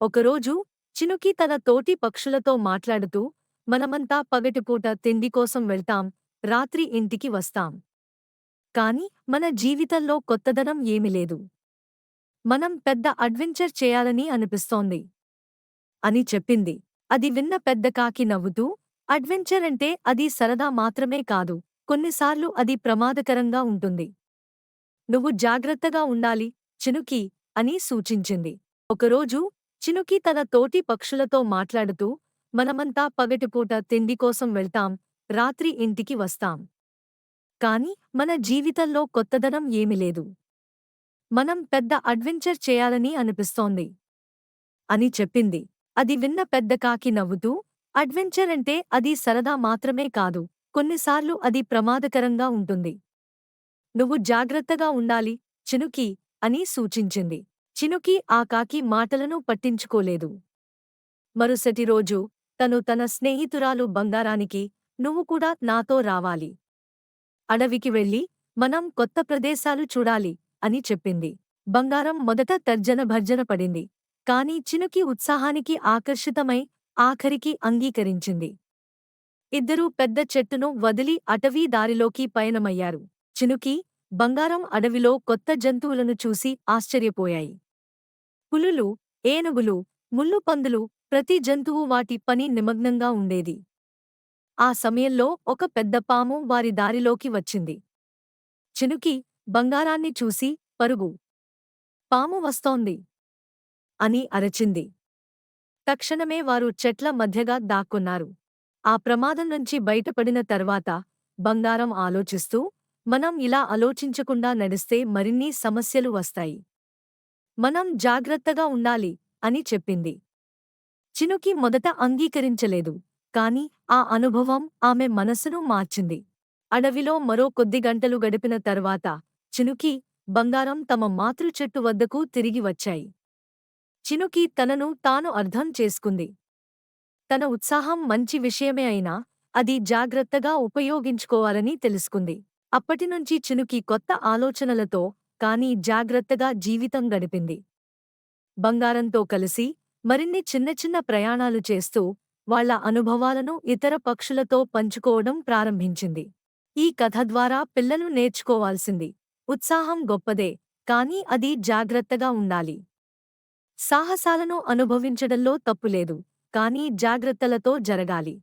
ఒకరోజు చినుకి తన తోటి పక్షులతో మాట్లాడుతూ మనమంతా పగటిపూట తిండి కోసం వెళ్తాం రాత్రి ఇంటికి వస్తాం. కాని మన జీవితంలో కొత్తదనం ఏమీ లేదు. మనం పెద్ద అడ్వెంచర్ చేయాలని అనిపిస్తోంది. అని చెప్పింది. అది విన్న పెద్ద కాకి నవ్వుతూ అడ్వెంచర్ అంటే అది సరదా మాత్రమే కాదు. కొన్నిసార్లు అది ప్రమాదకరంగా ఉంటుంది. నువ్వు జాగ్రత్తగా ఉండాలి చినుకి అని సూచించింది. ఒకరోజు చినుకి తన తోటి పక్షులతో మాట్లాడుతూ మనమంతా పగటిపూట తిండి కోసం వెళ్తాం రాత్రి ఇంటికి వస్తాం. కాని మన జీవితంలో కొత్తదనం ఏమీ లేదు. మనం పెద్ద అడ్వెంచర్ చేయాలని అనిపిస్తోంది. అని చెప్పింది. అది విన్న పెద్ద కాకి నవ్వుతూ అడ్వెంచర్ అంటే అది సరదా మాత్రమే కాదు. కొన్నిసార్లు అది ప్రమాదకరంగా ఉంటుంది. నువ్వు జాగ్రత్తగా ఉండాలి చినుకి అని సూచించింది. చినుకి ఆ కాకి మాటలను పట్టించుకోలేదు. మరుసటి రోజు తను తన స్నేహితురాలు బంగారానికి నువ్వు కూడా నాతో రావాలి. అడవికి వెళ్ళి మనం కొత్త ప్రదేశాలు చూడాలి అని చెప్పింది. బంగారం మొదట తర్జన భర్జన పడింది. కాని చినుకి ఉత్సాహానికి ఆకర్షితమై ఆఖరికి అంగీకరించింది. ఇద్దరూ పెద్ద చెట్టును వదిలి అటవీ దారిలోకి పయనమయ్యారు. చినుకి బంగారం అడవిలో కొత్త జంతువులను చూసి ఆశ్చర్యపోయాయి. పులులు ఏనుగులు ముల్లుపందులు ప్రతి జంతువు వాటి పని నిమగ్నంగా ఉండేది. ఆ సమయంలో ఒక పెద్ద పాము వారి దారిలోకి వచ్చింది. చినుకి బంగారాన్ని చూసి పరుగు. పాము వస్తోంది అని అరచింది. తక్షణమే వారు చెట్ల మధ్యగా దాక్కున్నారు. ఆ ప్రమాదం నుంచి బయటపడిన తర్వాత బంగారం ఆలోచిస్తూ మనం ఇలా ఆలోచించకుండా నడిస్తే మరిన్ని సమస్యలు వస్తాయి. మనం జాగ్రత్తగా ఉండాలి అని చెప్పింది. చినుకి మొదట అంగీకరించలేదు. కాని ఆ అనుభవం ఆమె మనసును మార్చింది. అడవిలో మరో కొద్ది గంటలు గడిపిన తర్వాత చినుకి బంగారం తమ మాతృ చెట్టు వద్దకు తిరిగి వచ్చాయి. చినుకి తనను తాను అర్థం చేసుకుంది. తన ఉత్సాహం మంచి విషయమే అయినా అది జాగ్రత్తగా ఉపయోగించుకోవాలని తెలుసుకుంది. అప్పటినుంచి చినుకి కొత్త ఆలోచనలతో కానీ జాగ్రత్తగా జీవితం గడిపింది. బంగారంతో కలిసి మరిన్ని చిన్న చిన్న ప్రయాణాలు చేస్తూ వాళ్ళ అనుభవాలను ఇతర పక్షులతో పంచుకోవడం ప్రారంభించింది. ఈ కథ ద్వారా పిల్లలు నేర్చుకోవాల్సింది. ఉత్సాహం గొప్పదే కానీ అది జాగ్రత్తగా ఉండాలి. సాహసాలను అనుభవించడంలో తప్పులేదు కానీ జాగ్రత్తలతో జరగాలి.